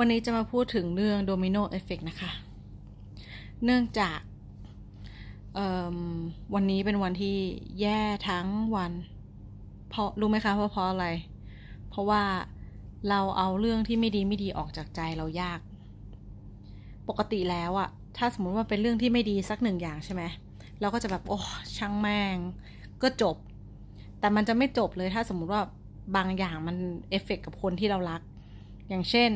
วันนี้จะมาพูดถึงเรื่องโดมิโนเอฟเฟกนะคะ เนื่องจากวันนี้เป็นวันที่แย่ทั้งวัน เพราะรู้ไหมคะว่าเพราะอะไร เพราะว่าเราเอาเรื่องที่ไม่ดีไม่ดีออกจากใจเรายาก ปกติแล้วอะถ้าสมมุติว่าเป็นเรื่องที่ไม่ดีสักหนึ่งอย่างใช่ไหมเราก็จะแบบโอ้ช่างแม่ง ก็จบ แต่มันจะไม่จบเลยถ้าสมมุติว่าบางอย่างมันเอฟเฟกกับคนที่เรารัก อย่างเช่น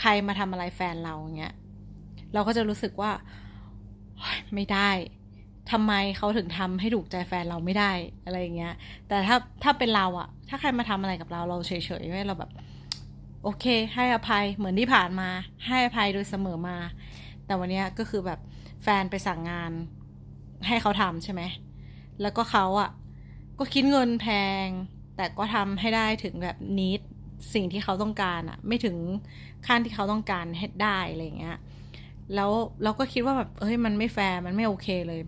ใครมาทำอะไรแฟนเราอย่างเงี้ย เราก็จะรู้สึกว่าไม่ได้ทำไมเขาถึงทำให้ถูกใจแฟนเราไม่ได้อะไรอย่างเงี้ย แต่ถ้าถ้าเป็นเราอะถ้าใครมาทำอะไรกับเราเราเฉยๆไว้เราแบบโอเค ให้อภัยเหมือนที่ผ่านมา ให้อภัยโดยเสมอมา แต่วันนี้ก็คือแบบแฟนไปสั่งงาน ให้เขาทำใช่ไหมแล้วก็เขาอะก็คิดเงินแพง แต่ก็ทำให้ได้ถึงแบบนิด สิ่งที่เขาต้องการอะไม่ถึงขั้นที่เขาต้องการให้ได้อะไรเงี้ยแล้วเราก็คิดว่าแบบเฮ้ยมันไม่แฟร์มันไม่โอเคเลย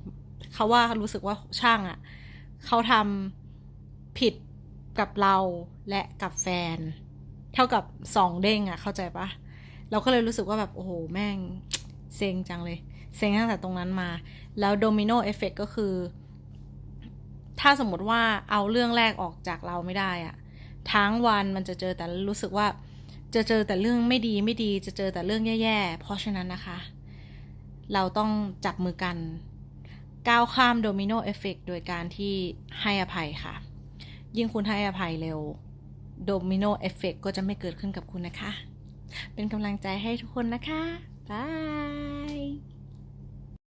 เขาว่ารู้สึกว่าช่างอะเขาทำผิดกับเราและกับแฟน เท่ากับสองเด้งอะเข้าใจปะเราก็เลยรู้สึกว่าแบบโอ้โหแม่งเซ็งจังเลย เซ็งตั้งแต่ตรงนั้นมา แล้วโดมิโนเอฟเฟกก็คือ ถ้าสมมติว่าเอาเรื่องแรกออกจากเราไม่ได้อะ ทั้งวันมันจะเจอแต่รู้สึกว่า จะเจอแต่เรื่องไม่ดีไม่ดี จะเจอแต่เรื่องแย่ๆ เพราะฉะนั้นนะคะ เราต้องจับมือกัน ก้าวข้ามโดมิโนเอฟเฟกโดยการที่ให้อภัยค่ะ ยิ่งคุณให้อภัยเร็วโดมิโนเอฟเฟกก็จะไม่เกิดขึ้นกับคุณนะคะ เป็นกำลังใจให้ทุกคนนะคะบาย